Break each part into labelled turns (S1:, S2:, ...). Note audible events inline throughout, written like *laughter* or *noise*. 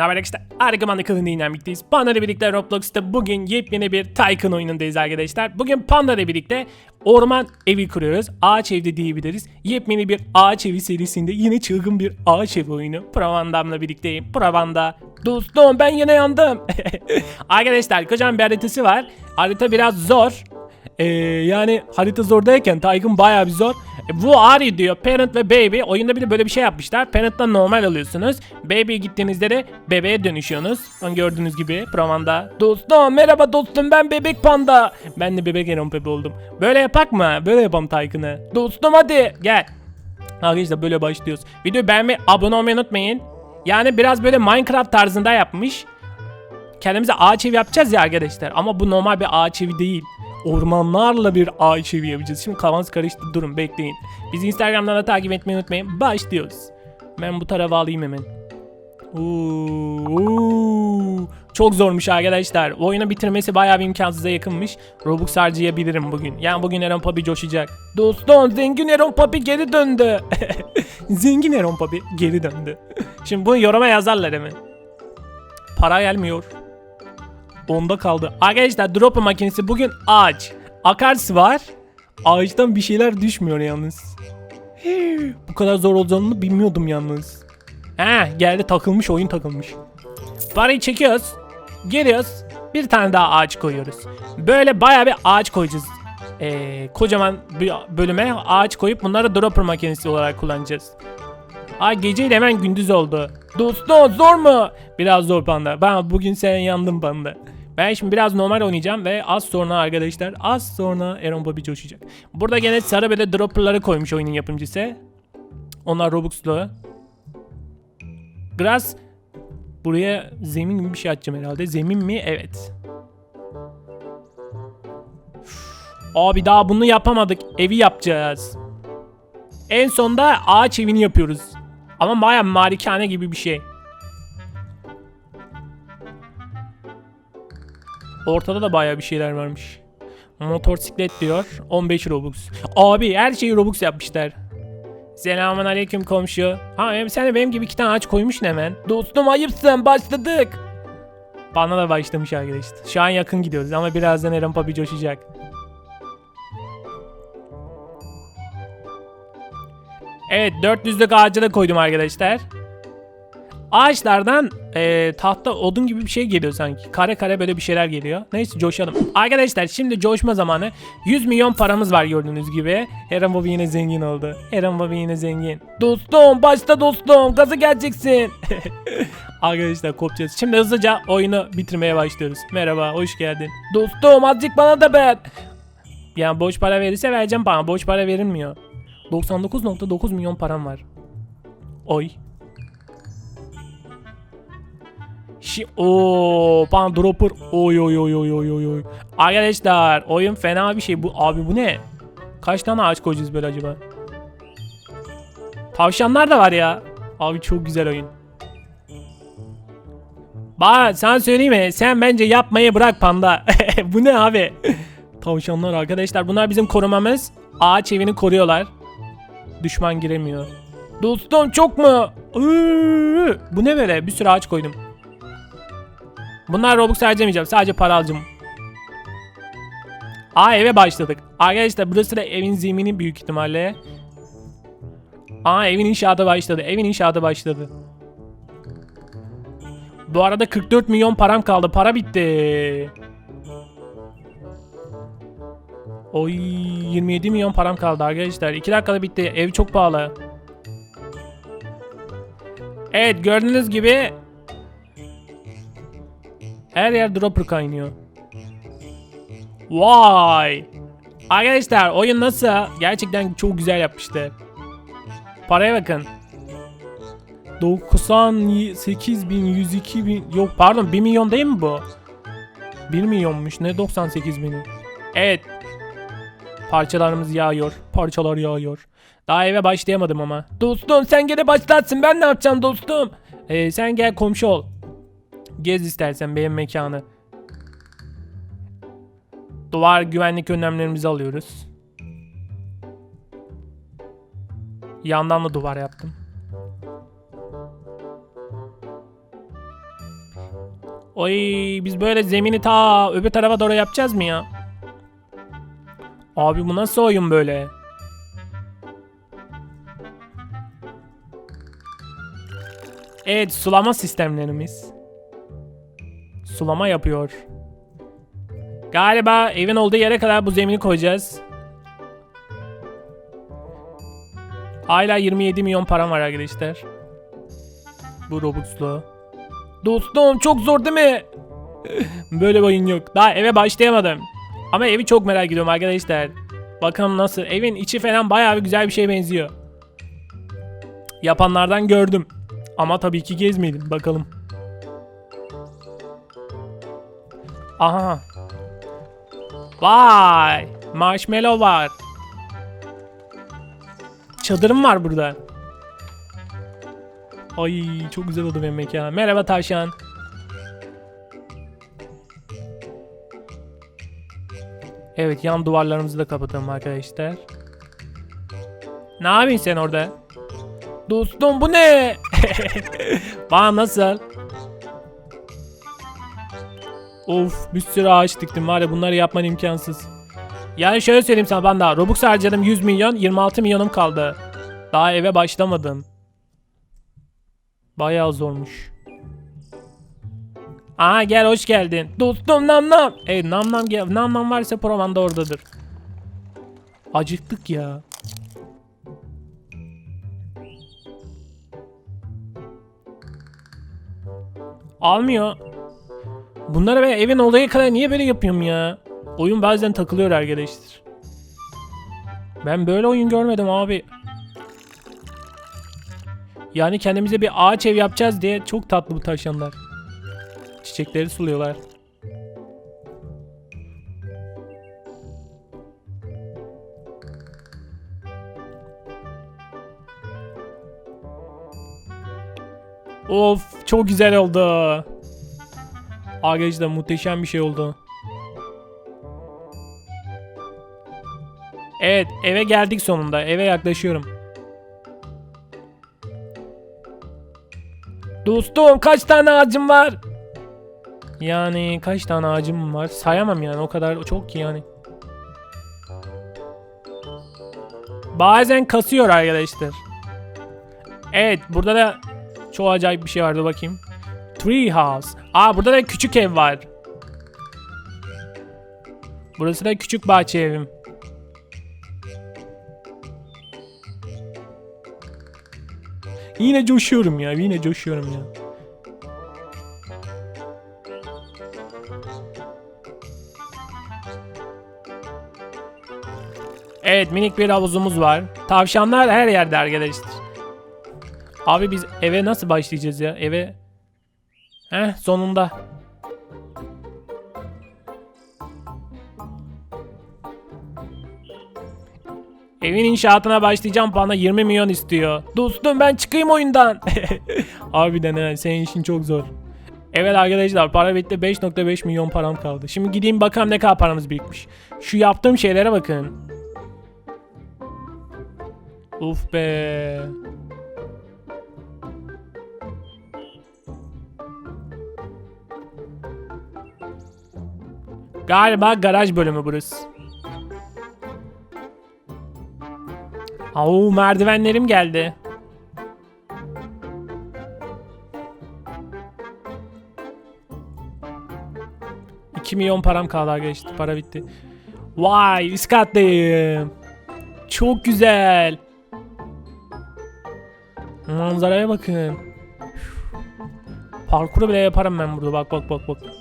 S1: Ne haber arkadaşlar? Argımanlı kılığında inanmakteyiz. Panda ile birlikte Roblox'ta bugün yepyeni bir Tycoon oyunundayız arkadaşlar. Bugün Panda ile birlikte orman evi kuruyoruz. Ağaç evde diyebiliriz. Yepyeni bir ağaç evi serisinde yine çılgın bir ağaç evi oyunu. Pravandam'la birlikteyim. Pravanda. Dostum ben yine yandım. *laughs* arkadaşlar kocaman bir haritası var. Harita biraz zor. Ee, yani harita zordayken Tycoon bayağı bir zor. E, bu Ari diyor parent ve baby. Oyunda bir de böyle bir şey yapmışlar. Parent'tan normal alıyorsunuz. Baby'ye gittiğinizde de bebeğe dönüşüyorsunuz. Gördüğünüz gibi Provanda. Dostum merhaba dostum ben bebek panda. Ben de bebek Eron Pepe oldum. Böyle yapak mı? Böyle yapalım Tycoon'ı. Dostum hadi gel. Arkadaşlar böyle başlıyoruz. Videoyu beğenmeyi, abone olmayı unutmayın. Yani biraz böyle Minecraft tarzında yapmış. Kendimize ağaç evi yapacağız ya arkadaşlar. Ama bu normal bir ağaç evi değil. Ormanlarla bir ağaç evi yapacağız. Şimdi kafanız karıştı durun bekleyin. Bizi Instagram'dan da takip etmeyi unutmayın. Başlıyoruz. Ben bu tarafa alayım hemen. Oo, çok zormuş arkadaşlar. Bu oyunu bitirmesi bayağı bir imkansıza yakınmış. Robux harcayabilirim bugün. Yani bugün Aaron Papi coşacak. Dostum zengin Aaron Papi geri döndü. *laughs* zengin Aaron Papi geri döndü. Şimdi bunu yoruma yazarlar hemen. Para gelmiyor. Onda kaldı. Arkadaşlar drop makinesi bugün ağaç. Akarsı var. Ağaçtan bir şeyler düşmüyor yalnız. Bu kadar zor olacağını bilmiyordum yalnız. He geldi takılmış oyun takılmış. Parayı çekiyoruz. Geliyoruz. Bir tane daha ağaç koyuyoruz. Böyle baya bir ağaç koyacağız. Ee, kocaman bir bölüme ağaç koyup bunları dropper makinesi olarak kullanacağız. Ay geceyle hemen gündüz oldu. Dostum zor mu? Biraz zor panda. Ben bugün sen yandım panda. Ben şimdi biraz normal oynayacağım ve az sonra arkadaşlar az sonra Aaron Bobby coşacak. Burada gene sarı böyle dropperları koymuş oyunun yapımcısı. Onlar Robux'lu. Grass buraya zemin gibi bir şey açacağım herhalde. Zemin mi? Evet. Abi daha bunu yapamadık. Evi yapacağız. En sonda ağaç evini yapıyoruz. Ama baya malikane gibi bir şey. Ortada da baya bir şeyler varmış. Motosiklet diyor. 15 Robux. Abi her şeyi Robux yapmışlar. Selamun aleyküm komşu. Ha hem sen de benim gibi iki tane ağaç koymuşsun hemen. Dostum ayıpsın başladık. Bana da başlamış arkadaşlar. Şu an yakın gidiyoruz ama birazdan Eren Papi coşacak. Evet 400'lük ağacı da koydum arkadaşlar. Ağaçlardan e, tahta odun gibi bir şey geliyor sanki. Kare kare böyle bir şeyler geliyor. Neyse coşalım. Arkadaşlar şimdi coşma zamanı. 100 milyon paramız var gördüğünüz gibi. Eren Bobby yine zengin oldu. Eren Bobby yine zengin. Dostum başta dostum gazı geleceksin. *laughs* Arkadaşlar kopacağız. Şimdi hızlıca oyunu bitirmeye başlıyoruz. Merhaba hoş geldin. Dostum azıcık bana da ver. Yani boş para verirse vereceğim bana. Boş para verilmiyor. 99.9 milyon param var. Oy. Şi o pan dropper. Oy oy oy oy oy oy. Arkadaşlar oyun fena bir şey bu. Abi bu ne? Kaç tane ağaç koyacağız böyle acaba? Tavşanlar da var ya. Abi çok güzel oyun. Bak sana söyleyeyim mi? Sen bence yapmayı bırak panda. *laughs* bu ne abi? Tavşanlar arkadaşlar bunlar bizim korumamız. Ağaç evini koruyorlar. Düşman giremiyor. Dostum çok mu? Bu ne böyle? Bir sürü ağaç koydum. Bunlar Robux harcamayacağım. Sadece para alacağım. Aa eve başladık. Arkadaşlar burası da evin zemini büyük ihtimalle. Aa evin inşaatı başladı. Evin inşaatı başladı. Bu arada 44 milyon param kaldı. Para bitti. Oy 27 milyon param kaldı arkadaşlar. 2 dakikada bitti. Ev çok pahalı. Evet gördüğünüz gibi her yer dropper kaynıyor. Vay. Arkadaşlar oyun nasıl? Gerçekten çok güzel yapmıştı. Paraya bakın. 98 bin, 102 bin, yok pardon 1 milyon değil mi bu? 1 milyonmuş ne 98 bini. Evet. Parçalarımız yağıyor. Parçalar yağıyor. Daha eve başlayamadım ama. Dostum sen gene başlatsın ben ne yapacağım dostum? Ee, sen gel komşu ol. Gez istersen benim mekanı. Duvar güvenlik önlemlerimizi alıyoruz. Yandan da duvar yaptım. Oy biz böyle zemini ta öbür tarafa doğru yapacağız mı ya? Abi bu nasıl oyun böyle? Evet sulama sistemlerimiz. Sulama yapıyor. Galiba evin olduğu yere kadar bu zemini koyacağız. Hala 27 milyon param var arkadaşlar. Bu Robux'lu. Dostum çok zor değil mi? Böyle oyun yok. Daha eve başlayamadım. Ama evi çok merak ediyorum arkadaşlar. Bakalım nasıl. Evin içi falan bayağı bir güzel bir şeye benziyor. Yapanlardan gördüm. Ama tabii ki gezmedim. Bakalım. Aha. Vay. Marshmallow var. Çadırım var burada. Ay çok güzel oldu benim mekan. Merhaba tavşan. Evet yan duvarlarımızı da kapatalım arkadaşlar. Ne yapıyorsun sen orada? Dostum bu ne? *laughs* Bana nasıl? Of bir sürü ağaç diktim var ya bunları yapman imkansız. Yani şöyle söyleyeyim sana ben daha Robux harcadım 100 milyon 26 milyonum kaldı. Daha eve başlamadım. Bayağı zormuş. Aa gel hoş geldin. Dostum nam nam. Evet nam nam gel. Nam nam varsa Provan da oradadır. Acıktık ya. Almıyor. Bunları ben evin olduğu kadar niye böyle yapıyorum ya? Oyun bazen takılıyor arkadaşlar. Ben böyle oyun görmedim abi. Yani kendimize bir ağaç ev yapacağız diye çok tatlı bu tavşanlar. Çiçekleri suluyorlar. Of çok güzel oldu. Arkadaşlar muhteşem bir şey oldu. Evet eve geldik sonunda. Eve yaklaşıyorum. Dostum kaç tane ağacım var? Yani kaç tane ağacım var? Sayamam yani o kadar çok ki yani. Bazen kasıyor arkadaşlar. Evet burada da çok acayip bir şey vardı bakayım. Tree house. Aa burada da küçük ev var. Burası da küçük bahçe evim. Yine coşuyorum ya. Yine coşuyorum ya. Evet minik bir havuzumuz var. Tavşanlar her yerde arkadaşlar. Abi biz eve nasıl başlayacağız ya? Eve... Heh sonunda. Evin inşaatına başlayacağım bana 20 milyon istiyor. Dostum ben çıkayım oyundan. *laughs* Harbiden he senin işin çok zor. Evet arkadaşlar para bitti 5.5 milyon param kaldı. Şimdi gideyim bakalım ne kadar paramız birikmiş. Şu yaptığım şeylere bakın. Uf be. Galiba garaj bölümü burası. Au merdivenlerim geldi. İki milyon param kaldı arkadaşlar. Para bitti. Vay üst kattayım. Çok güzel. Manzaraya bakın. Parkuru bile yaparım ben burada. Bak bak bak bak.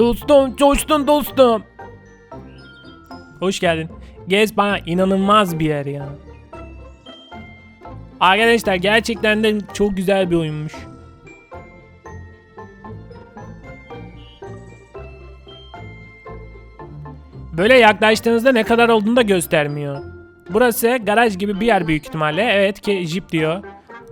S1: Dostum, coştun dostum. Hoş geldin. Gez bana inanılmaz bir yer ya. Arkadaşlar gerçekten de çok güzel bir oyunmuş. Böyle yaklaştığınızda ne kadar olduğunu da göstermiyor. Burası garaj gibi bir yer büyük ihtimalle. Evet ki Jeep diyor.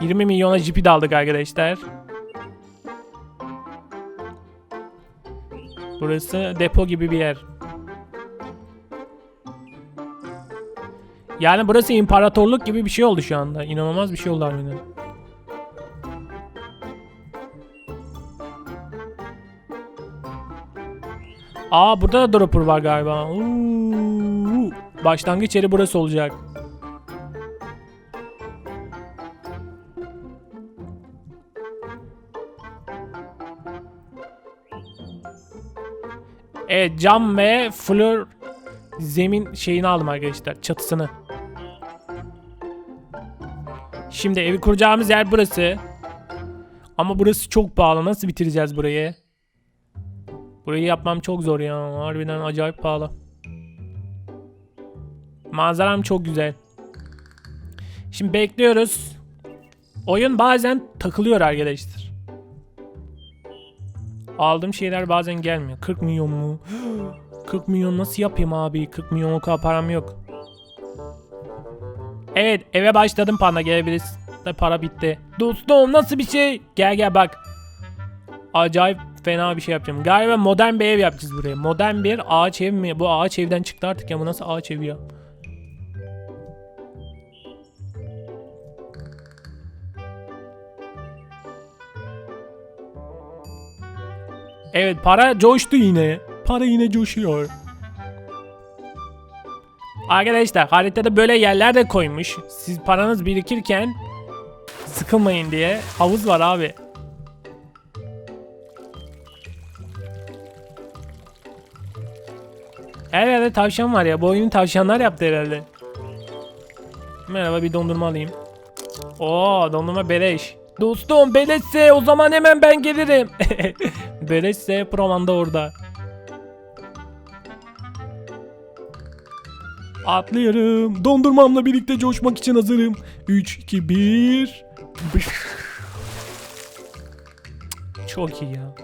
S1: 20 milyona Jeep'i de aldık arkadaşlar. Burası depo gibi bir yer. Yani burası imparatorluk gibi bir şey oldu şu anda. İnanılmaz bir şey oldu harbiden. Aa burada da dropper var galiba. Oo, başlangıç yeri burası olacak. Evet cam ve flor zemin şeyini aldım arkadaşlar çatısını. Şimdi evi kuracağımız yer burası. Ama burası çok pahalı. Nasıl bitireceğiz burayı? Burayı yapmam çok zor ya. Harbiden acayip pahalı. Manzaram çok güzel. Şimdi bekliyoruz. Oyun bazen takılıyor arkadaşlar. Aldığım şeyler bazen gelmiyor. 40 milyon mu? *gasps* 40 milyon nasıl yapayım abi? 40 milyon o kadar param yok. Evet eve başladım panda gelebiliriz. Da para bitti. Dostum nasıl bir şey? Gel gel bak. Acayip fena bir şey yapacağım. Galiba modern bir ev yapacağız buraya. Modern bir ağaç ev mi? Bu ağaç evden çıktı artık ya. Bu nasıl ağaç evi ya? Evet para coştu yine. Para yine coşuyor. Arkadaşlar haritada böyle yerler de koymuş. Siz paranız birikirken sıkılmayın diye. Havuz var abi. Her yerde tavşan var ya. Bu oyunu tavşanlar yaptı herhalde. Merhaba bir dondurma alayım. Oo dondurma beleş. Dostum beleşse o zaman hemen ben gelirim. *laughs* beleşse promanda orada. Atlıyorum. Dondurmamla birlikte coşmak için hazırım. 3, 2, 1. Çok iyi ya.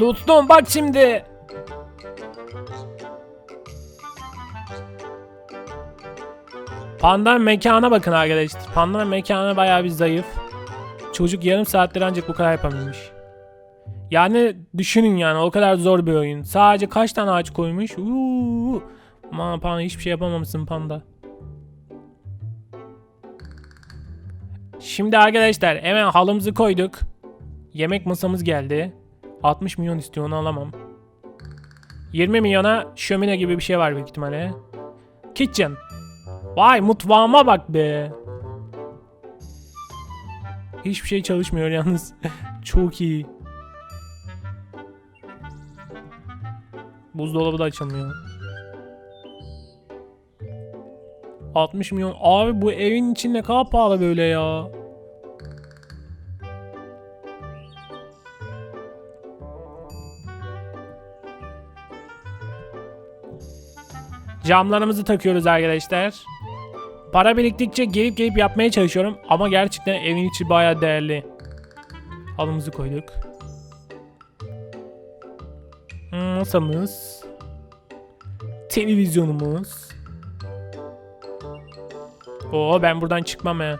S1: Dostum bak şimdi. Panda mekana bakın arkadaşlar. Panda mekanı bayağı bir zayıf. Çocuk yarım saattir ancak bu kadar yapabilmiş. Yani düşünün yani o kadar zor bir oyun. Sadece kaç tane ağaç koymuş? Uuu. Aman panda hiçbir şey yapamamışsın panda. Şimdi arkadaşlar hemen halımızı koyduk. Yemek masamız geldi. 60 milyon istiyor onu alamam. 20 milyona şömine gibi bir şey var büyük ihtimalle. Kitchen. Vay mutfağıma bak be. Hiçbir şey çalışmıyor yalnız. *laughs* Çok iyi. Buzdolabı da açılmıyor. 60 milyon. Abi bu evin için ne kadar pahalı böyle ya. Camlarımızı takıyoruz arkadaşlar. Para biriktikçe gelip gelip yapmaya çalışıyorum ama gerçekten evin içi baya değerli. Halımızı koyduk. Masamız. Televizyonumuz. Oo ben buradan çıkmam ya.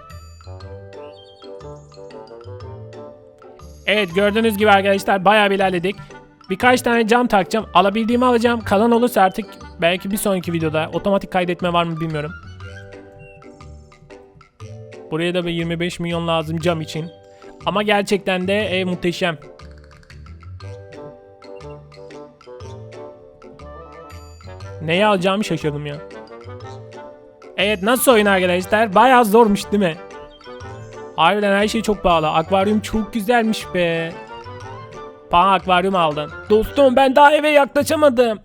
S1: Evet gördüğünüz gibi arkadaşlar bayağı bir ilerledik. Birkaç tane cam takacağım. Alabildiğimi alacağım. Kalan olursa artık belki bir sonraki videoda otomatik kaydetme var mı bilmiyorum. Buraya da bir 25 milyon lazım cam için. Ama gerçekten de ev muhteşem. Neyi alacağımı şaşırdım ya. Evet nasıl oyun arkadaşlar? Bayağı zormuş değil mi? Harbiden her şey çok pahalı. Akvaryum çok güzelmiş be. Bana akvaryum aldın. Dostum ben daha eve yaklaşamadım.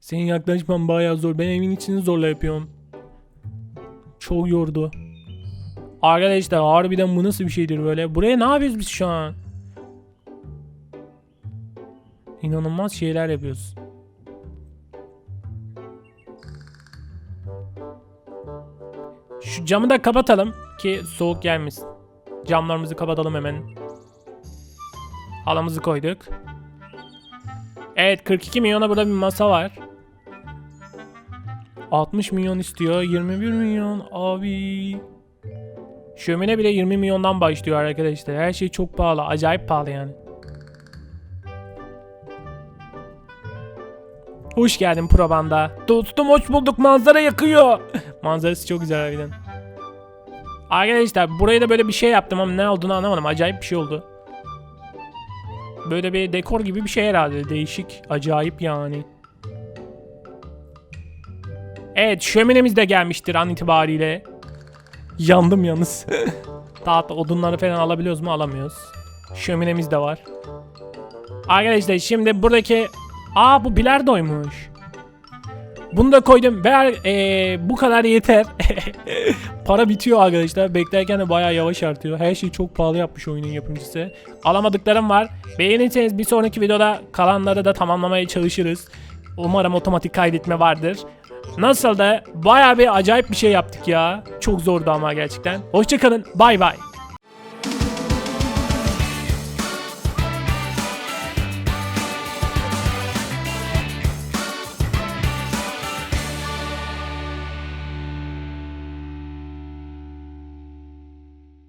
S1: Senin yaklaşman bayağı zor. Ben evin içini zorla yapıyorum. Çok yordu. Arkadaşlar harbiden bu nasıl bir şeydir böyle? Buraya ne yapıyoruz biz şu an? İnanılmaz şeyler yapıyoruz. Şu camı da kapatalım ki soğuk gelmesin. Camlarımızı kapatalım hemen. Halımızı koyduk. Evet 42 milyona burada bir masa var. 60 milyon istiyor. 21 milyon abi. Şömine bile 20 milyondan başlıyor arkadaşlar. Her şey çok pahalı. Acayip pahalı yani. Hoş geldin Probanda. Dostum hoş bulduk. Manzara yakıyor. *laughs* Manzarası çok güzel harbiden. Arkadaşlar buraya da böyle bir şey yaptım ama ne olduğunu anlamadım. Acayip bir şey oldu. Böyle bir dekor gibi bir şey herhalde. Değişik, acayip yani. Evet şöminemiz de gelmiştir an itibariyle. Yandım yalnız. *laughs* Tahta odunları falan alabiliyoruz mu? Alamıyoruz. Şöminemiz de var. Arkadaşlar şimdi buradaki... Aa bu bilardoymuş. Bunu da koydum. Ve eee, bu kadar yeter. *laughs* Para bitiyor arkadaşlar. Beklerken de bayağı yavaş artıyor. Her şeyi çok pahalı yapmış oyunun yapımcısı. Alamadıklarım var. Beğenirseniz bir sonraki videoda kalanları da tamamlamaya çalışırız. Umarım otomatik kaydetme vardır. Nasıl da bayağı bir acayip bir şey yaptık ya. Çok zordu ama gerçekten. Hoşçakalın. Bay bay.